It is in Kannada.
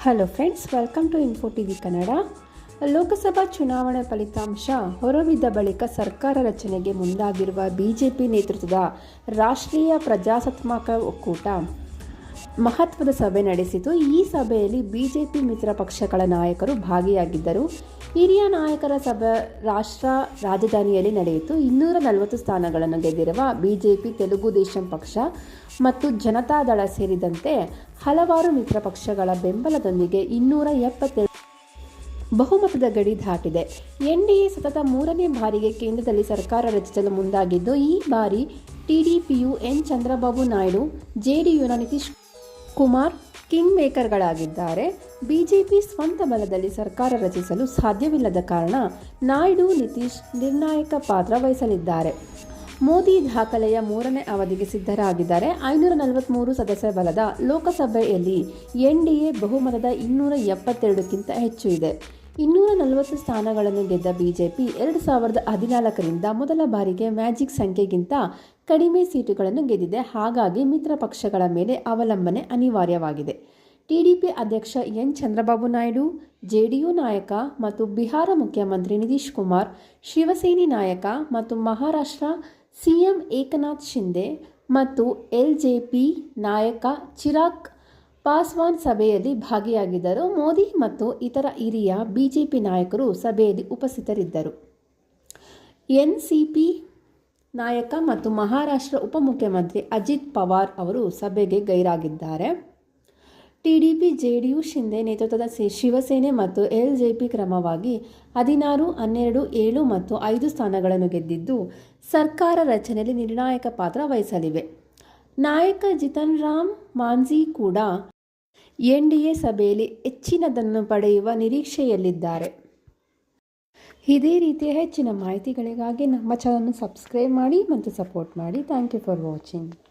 Hello friends welcome to info TV Kannada Lok Sabha ಚುನಾವಣೆ ಫಲಿತಾಂಶ ಹೊರಬಿದ್ದ ಬಳಿಕ ಸರ್ಕಾರ ರಚನೆಗೆ ಮುಂದಾಗಿರುವ ಬಿಜೆಪಿ ನೇತೃತ್ವದ ರಾಷ್ಟ್ರೀಯ ಪ್ರಜಾಸತ್ತಾತ್ಮಕ ಒಕ್ಕೂಟ. ಮಹತ್ವದ ಸಭೆ ನಡೆಸಿತು. ಈ ಸಭೆಯಲ್ಲಿ ಬಿಜೆಪಿ ಮಿತ್ರ ಪಕ್ಷಗಳ ನಾಯಕರು ಭಾಗಿಯಾಗಿದ್ದರು. ಹಿರಿಯ ನಾಯಕರ ಸಭೆ ರಾಷ್ಟ್ರ ರಾಜಧಾನಿಯಲ್ಲಿ ನಡೆಯಿತು. ಇನ್ನೂರ ನಲವತ್ತು ಸ್ಥಾನಗಳನ್ನು ಗೆದ್ದಿರುವ ಬಿಜೆಪಿ, ತೆಲುಗು ದೇಶಂ ಪಕ್ಷ ಮತ್ತು ಜನತಾದಳ ಸೇರಿದಂತೆ ಹಲವಾರು ಮಿತ್ರ ಪಕ್ಷಗಳ ಬೆಂಬಲದೊಂದಿಗೆ ಇನ್ನೂರ ಎಪ್ಪತ್ತೆರಡು ಬಹುಮತದ ಗಡಿ ದಾಟಿದೆ. ಎನ್ಡಿಎ ಸತತ ಮೂರನೇ ಬಾರಿಗೆ ಕೇಂದ್ರದಲ್ಲಿ ಸರ್ಕಾರ ರಚಿಸಲು ಮುಂದಾಗಿದ್ದು, ಈ ಬಾರಿ ಟಿಡಿಪಿಯು ಎನ್. ಚಂದ್ರಬಾಬು ನಾಯ್ಡು ಜೆಡಿಯುನ ನಿತೀಶ್ ಕುಮಾರ್ ಕಿಂಗ್ ಮೇಕರ್ಗಳಾಗಿದ್ದಾರೆ ಬಿಜೆಪಿ ಸ್ವಂತ ಬಲದಲ್ಲಿ ಸರ್ಕಾರ ರಚಿಸಲು ಸಾಧ್ಯವಿಲ್ಲದ ಕಾರಣ ನಾಯ್ಡು, ನಿತೀಶ್ ನಿರ್ಣಾಯಕ ಪಾತ್ರ ವಹಿಸಲಿದ್ದಾರೆ. ಮೋದಿ ದಾಖಲೆಯ ಮೂರನೇ ಅವಧಿಗೆ ಸಿದ್ಧರಾಗಿದ್ದಾರೆ. ಐನೂರ ನಲವತ್ತ್ಮೂರು ಸದಸ್ಯ ಬಲದ ಲೋಕಸಭೆಯಲ್ಲಿ ಎನ್ಡಿಎ ಬಹುಮತದ ಇನ್ನೂರ ಎಪ್ಪತ್ತೆರಡಕ್ಕಿಂತ ಹೆಚ್ಚು ಇದೆ. ಇನ್ನೂರ ನಲವತ್ತು ಸ್ಥಾನಗಳನ್ನು ಗೆದ್ದ ಬಿಜೆಪಿ ಎರಡು ಸಾವಿರದ ಹದಿನಾಲ್ಕರಿಂದ ಮೊದಲ ಬಾರಿಗೆ ಮ್ಯಾಜಿಕ್ ಸಂಖ್ಯೆಗಿಂತ ಕಡಿಮೆ ಸೀಟುಗಳನ್ನು ಗೆದ್ದಿದೆ. ಹಾಗಾಗಿ ಮಿತ್ರ ಪಕ್ಷಗಳ ಮೇಲೆ ಅವಲಂಬನೆ ಅನಿವಾರ್ಯವಾಗಿದೆ. ಟಿಡಿಪಿ ಅಧ್ಯಕ್ಷ ಎನ್. ಚಂದ್ರಬಾಬು ನಾಯ್ಡು ಜೆಡಿಯು ನಾಯಕ ಮತ್ತು ಬಿಹಾರ ಮುಖ್ಯಮಂತ್ರಿ ನಿತೀಶ್ ಕುಮಾರ್, ಶಿವಸೇನೆ ನಾಯಕ ಮತ್ತು ಮಹಾರಾಷ್ಟ್ರ ಸಿಎಂ ಏಕನಾಥ್ ಶಿಂದೆ ಮತ್ತು ಎಲ್ ಜೆ ಪಿ ನಾಯಕ ಚಿರಾಗ್ ಪಾಸ್ವಾನ್ ಸಭೆಯಲ್ಲಿ ಭಾಗಿಯಾಗಿದ್ದರು. ಮೋದಿ ಮತ್ತು ಇತರ ಹಿರಿಯ ಬಿಜೆಪಿ ನಾಯಕರು ಸಭೆಯಲ್ಲಿ ಉಪಸ್ಥಿತರಿದ್ದರು. ಎನ್ಸಿಪಿ ನಾಯಕ ಮತ್ತು ಮಹಾರಾಷ್ಟ್ರ ಉಪಮುಖ್ಯಮಂತ್ರಿ ಅಜಿತ್ ಪವಾರ್ ಅವರು ಸಭೆಗೆ ಗೈರಾಗಿದ್ದಾರೆ. ಟಿಡಿಪಿ, ಜೆಡಿಯು ಶಿಂದೆ ನೇತೃತ್ವದ ಶಿವಸೇನೆ ಮತ್ತು ಎಲ್ಜೆಪಿ ಕ್ರಮವಾಗಿ ಹದಿನಾರು, ಹನ್ನೆರಡು, ಏಳು ಮತ್ತು ಐದು ಸ್ಥಾನಗಳನ್ನು ಗೆದ್ದಿದ್ದು, ಸರ್ಕಾರ ರಚನೆಯಲ್ಲಿ ನಿರ್ಣಾಯಕ ಪಾತ್ರ ವಹಿಸಲಿವೆ. ನಾಯಕ ಜಿತನ್ ರಾಮ್ ಮಾಂಝಿ ಕೂಡ ಎನ್ಡಿಎ ಸಭೆಯಲ್ಲಿ ಹೆಚ್ಚಿನದನ್ನು ಪಡೆಯುವ ನಿರೀಕ್ಷೆಯಲ್ಲಿದ್ದಾರೆ. ಇದೇ ರೀತಿಯ ಹೆಚ್ಚಿನ ಮಾಹಿತಿಗಳಿಗಾಗಿ ನಮ್ಮ ಚಾನಲ್ನ ಸಬ್ಸ್ಕ್ರೈಬ್ ಮಾಡಿ ಮತ್ತು ಸಪೋರ್ಟ್ ಮಾಡಿ. Thank you for watching.